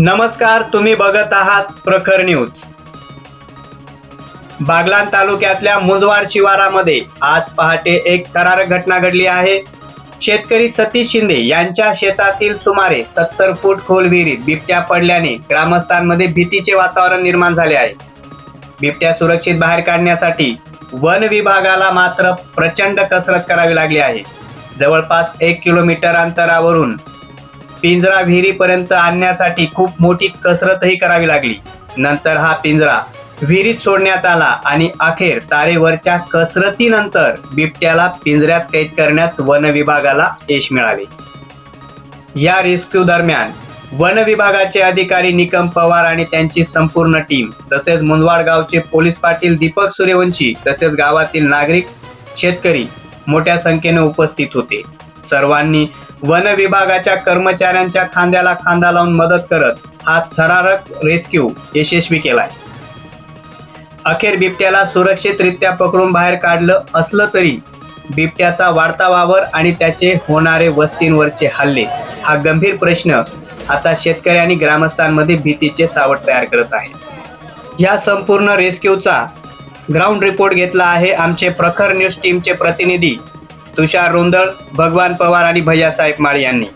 नमस्कार तुम्ही बघत आहात प्रखर न्यूज. बागलान तालुक्यातल्या मुंजवाड शिवारामध्ये आज पहाटे एक थरारक घटना घडली आहे. शेतकरी सतीश शिंदे यांच्या शेतातील सुमारे सत्तर फूट खोल विहिरीत बिबट्या पडल्याने ग्रामस्थांमध्ये भीतीचे वातावरण निर्माण झाले आहे. बिबट्या सुरक्षित बाहेर काढण्यासाठी वन विभागाला मात्र प्रचंड कसरत करावी लागली आहे. जवळपास एक किलोमीटर अंतरावरून पिंजरा विहिरीपर्यंत आणण्यासाठी खूप मोठी कसरतही करावी लागली. नंतर हा पिंजरा विहिरीत सोडण्यात आला आणि अखेर तारेवरच्या कसरतीनंतर बिबट्याला पिंजऱ्यात कैद करण्यात वन विभागाला यश मिळाले. या रेस्क्यू दरम्यान वन विभागाचे अधिकारी निकम पवार आणि त्यांची संपूर्ण टीम तसेच मुंदवाड गावचे पोलीस पाटील दीपक सूर्यवंशी तसेच गावातील नागरिक शेतकरी मोठ्या संख्येने उपस्थित होते. सर्वांनी वन विभागाच्या कर्मचाऱ्यांच्या खांद्याला खांदा लावून मदत करत हा थरारक रेस्क्यू यशस्वी केलाय. अखेर बिबट्याला सुरक्षितरित्या पकडून बाहेर काढलं असलं तरी बिबट्याचा वाढता वावर आणि त्याचे होणारे वस्तींवरचे हल्ले हा गंभीर प्रश्न आता शेतकरी आणि ग्रामस्थांमध्ये भीतीचे सावट तयार करत आहे. या संपूर्ण रेस्क्यूचा ग्राउंड रिपोर्ट घेतला आहे आमचे प्रखर न्यूज टीमचे प्रतिनिधी तुषार रुंदळ भगवान पवार आणि भैयासाहेब माळी यांनी.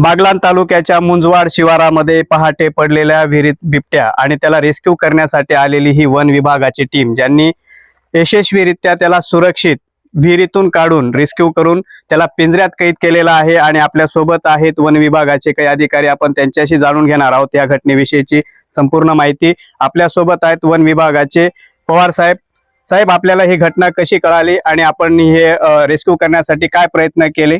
बागलान तालुक्याच्या मुंजवाड शिवारामध्ये पहाटे पडलेल्या विहिरीत बिबट्या आणि त्याला रेस्क्यू करण्यासाठी आलेली ही वन विभागाची टीम ज्यांनी यशस्वीरित्या त्याला सुरक्षित विहिरीतून काढून रेस्क्यू करून त्याला पिंजऱ्यात कैद केलेला आहे आणि आपल्यासोबत आहेत वन विभागाचे काही अधिकारी. आपण त्यांच्याशी जाणून घेणार आहोत या घटनेविषयीची संपूर्ण माहिती. आपल्यासोबत आहेत वन विभागाचे पवार साहेब. साहेब आपल्याला ही घटना कशी कळाली आणि आपण हे रेस्क्यू करण्यासाठी काय प्रयत्न केले?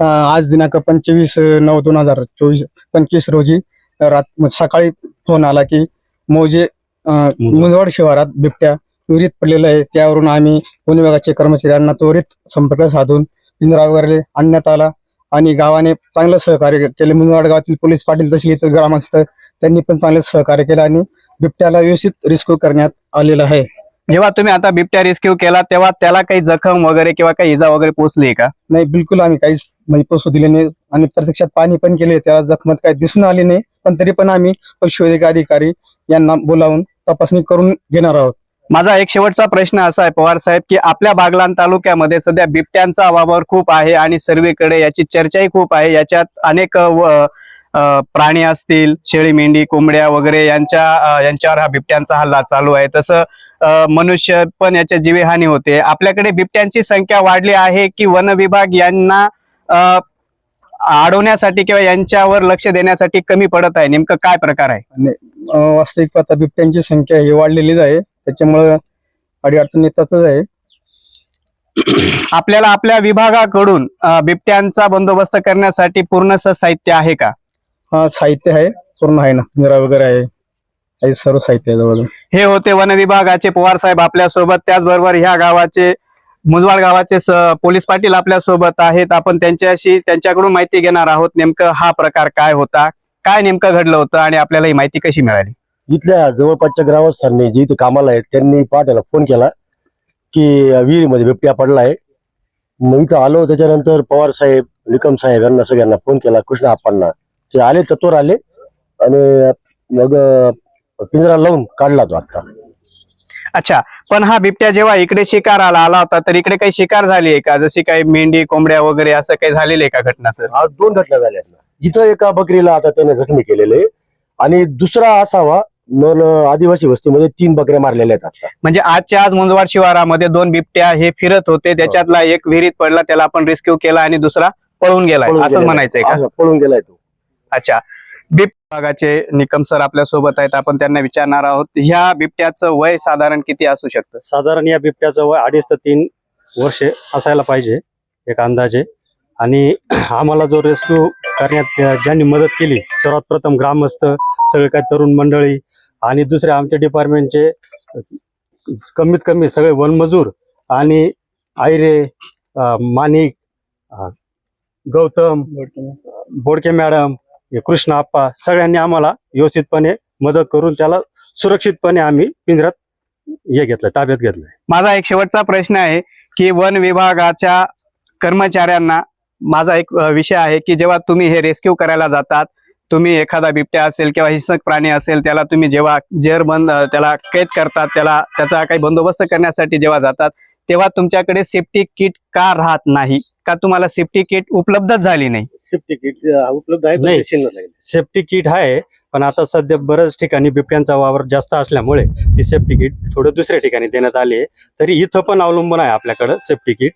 आज दिनांक पंचवीस नऊ दोन हजार चोवीस पंचवीस रोजी रात सकाळी फोन आला की मौजे अ, मुंदवाड शिवारात बिबट्या त्वरित पडलेला आहे त्यावरून आम्ही वन विभागाचे कर्मचाऱ्यांना त्वरित संपर्क साधून पिंजरा वगैरे आणण्यात आला आणि गावाने चांगलं सहकार्य केले. मुंदवाड गावातील पोलीस पाटील तसे इतर ग्रामस्थ त्यांनी पण चांगलं सहकार्य केलं आणि बिबट्याला व्यवस्थित रिस्क्यू करण्यात आलेलं आहे. जेव्हा तुम्ही आता बिबट्या रेस्क्यू केला तेव्हा त्याला काही जखम वगैरे किंवा काही इजा वगैरे पोहोचली का? नाही बिलकुल आम्ही काहीच म्हणजे पोसू दिले नाही आणि प्रत्यक्षात पाणी पण केले त्याला जखमत काही दिसून आली नाही पण तरी पण आम्ही पशुवैद्यक अधिकारी यांना बोलावून तपासणी करून घेणार आहोत. माझा एक शेवटचा प्रश्न असा आहे पवार साहेब की आपल्या बागलान तालुक्यामध्ये सध्या बिबट्यांचा वावर खूप आहे आणि सर्वीकडे याची चर्चाही खूप आहे. याच्यात अनेक प्राणी असतील शेळी मेंढी कोंबड्या वगैरे यांच्या यांच्यावर हा बिबट्यांचा हल्ला चालू आहे. तसं मनुष्य पण याच्या जीविहानी होते. आपल्याकडे बिबट्यांची संख्या वाढली आहे की वन विभाग यांना अडवण्यासाठी किंवा यांच्यावर लक्ष देण्यासाठी कमी पडत आहे. नेमकं काय प्रकार आहे? वास्तविक पाहता बिबट्यांची संख्या ही वाढलेलीच आहे. त्याच्यामुळं अडीअडचण येतातच आहे. आपल्याला आपल्या विभागाकडून बिबट्यांचा बंदोबस्त करण्यासाठी पूर्ण साहित्य आहे का? हा साहित्य आहे पूर्ण आहे ना. निरा वगैरे आहे. आहे सर्व साहित्य आहे जवळ हे होते वन विभागाचे पवार साहेब आपल्यासोबत त्याचबरोबर ह्या गावाचे मुजवाड गावाचे स- पोलीस पाटील आपल्यासोबत आहेत. आपण त्यांच्याशी त्यांच्याकडून माहिती घेणार आहोत नेमकं हा प्रकार काय होता काय नेमकं घडलं होतं आणि आपल्याला ही माहिती कशी मिळाली? इथल्या जवळपासच्या ग्रामस्थांनी जे इथे कामाला आहेत त्यांनी पहाटेला फोन केला की विहिरीमध्ये बिबट्या पडला आहे. मग इथं आलो त्याच्यानंतर पवार साहेब निकम साहेब यांना सगळ्यांना फोन केला कृष्ण आप्पांना. ते आले तत्वर आले आणि मग पिंजरा लावून काढला तो आता अच्छा पण हा बिबट्या जेव्हा इकडे शिकाराला आला होता तर इकडे काही शिकार झाली आहे का? जशी काही मेंढी कोंबड्या वगैरे असं काही झालेलं आहे का घटना सर आज दोन घटना झाल्यात ना. इथं एका बकरीला आता त्याने जखमी केलेलं आणि दुसरा असावा नॉन आदिवासी वस्तीमध्ये तीन बकऱ्या मारलेल्या आहेत आता म्हणजे आजच्या आज मुंजवाड शिवारामध्ये दोन बिबट्या हे फिरत होते त्याच्यातला एक विहिरीत पडला त्याला आपण रेस्क्यू केला आणि दुसरा पळून गेलाय. पळून असं गेलेला आहे. म्हणायचंय का? असं पळून गेलाय तो. अच्छा. बिब विभागाचे निकम सर आपल्यासोबत आहेत. आपण त्यांना विचारणार आहोत ह्या बिबट्याचं वय साधारण किती असू शकतं? साधारण या बिबट्याचं वय अडीच ते तीन वर्षे असायला पाहिजे एक अंदाजे. आणि आम्हाला जो रेस्क्यू करण्यात ज्यांनी मदत केली सर्वात प्रथम ग्रामस्थ सगळे काही तरुण मंडळी आणि दुसरे आमच्या डिपार्टमेंटचे कमीत कमी सगळे वनमजूर आणि आयरे माणिक गौतम बोडके मॅडम कृष्ण आप्पा सगळ्यांनी आम्हाला व्यवस्थितपणे मदत करून त्याला सुरक्षितपणे आम्ही पिंजऱ्यात हे घेतलं ताब्यात घेतलं माझा एक शेवटचा प्रश्न आहे की वन विभागाच्या कर्मचाऱ्यांना माझा एक विषय आहे की जेव्हा तुम्ही हे रेस्क्यू करायला जातात तुम्ही एखादा बिबट्या असेल किंवा हिंसक प्राणी असेल त्याला तुम्ही जेव्हा जेरबंद त्याला कैद करतात त्याला त्याचा काही बंदोबस्त करण्यासाठी जेव्हा जातात तेव्हा तुमच्याकडे सेफ्टी किट का राहत नाही? का तुम्हाला सेफ्टी किट उपलब्धच झाली नाही? सेफ्टी किट उपलब्ध आहे नाही सेफ्टी किट आहे पण आता सध्या बऱ्याच ठिकाणी बिबट्यांचा वावर जास्त असल्यामुळे ती सेफ्टी किट थोडं दुसऱ्या ठिकाणी देण्यात आली आहे. तरी इथं पण अवलंबून आहे आपल्याकडं सेफ्टी किट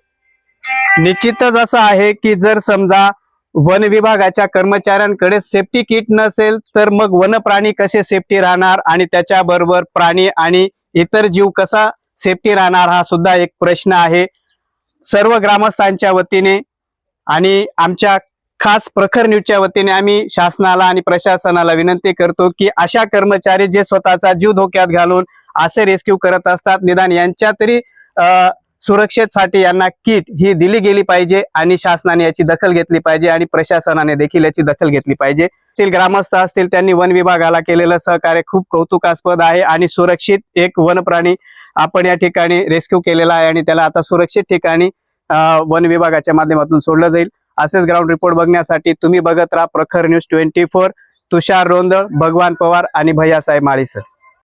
निश्चितच असं आहे की जर समजा वन विभागाच्या कर्मचाऱ्यांकडे सेफ्टी किट नसेल तर मग वन प्राणी कसे सेफ्टी राहणार आणि त्याच्याबरोबर प्राणी आणि इतर जीव कसा सेफ्टी राहणार हा सुद्धा एक प्रश्न आहे. सर्व ग्रामस्थांच्या वतीने आणि आमच्या खास प्रखर न्यूजच्या वतीने आम्ही शासनाला आणि प्रशासनाला विनंती करतो की अशा कर्मचारी जे स्वतःचा जीव धोक्यात घालून असे रेस्क्यू करत असतात निदान यांच्या तरी अ, सुरक्षेसाठी यांना किट ही दिली गेली पाहिजे आणि शासनाने याची दखल घेतली पाहिजे आणि प्रशासनाने देखील याची दखल घेतली पाहिजे. तील ग्रामस्थ असतील त्यांनी वन विभागाला केलेलं सहकार्य खूप कौतुकास्पद आहे आणि सुरक्षित एक वनप्राणी आपण या ठिकाणी रेस्क्यू केलेला आहे आणि त्याला आता सुरक्षित ठिकाणी वन विभागाच्या माध्यमातून सोडलं जाईल. असेच ग्राउंड रिपोर्ट बघण्यासाठी तुम्ही बघत राहा Prakhar news twenty four Tushar Rondal Bhagwan Pawar आणि भैयासाहेब माळीसर.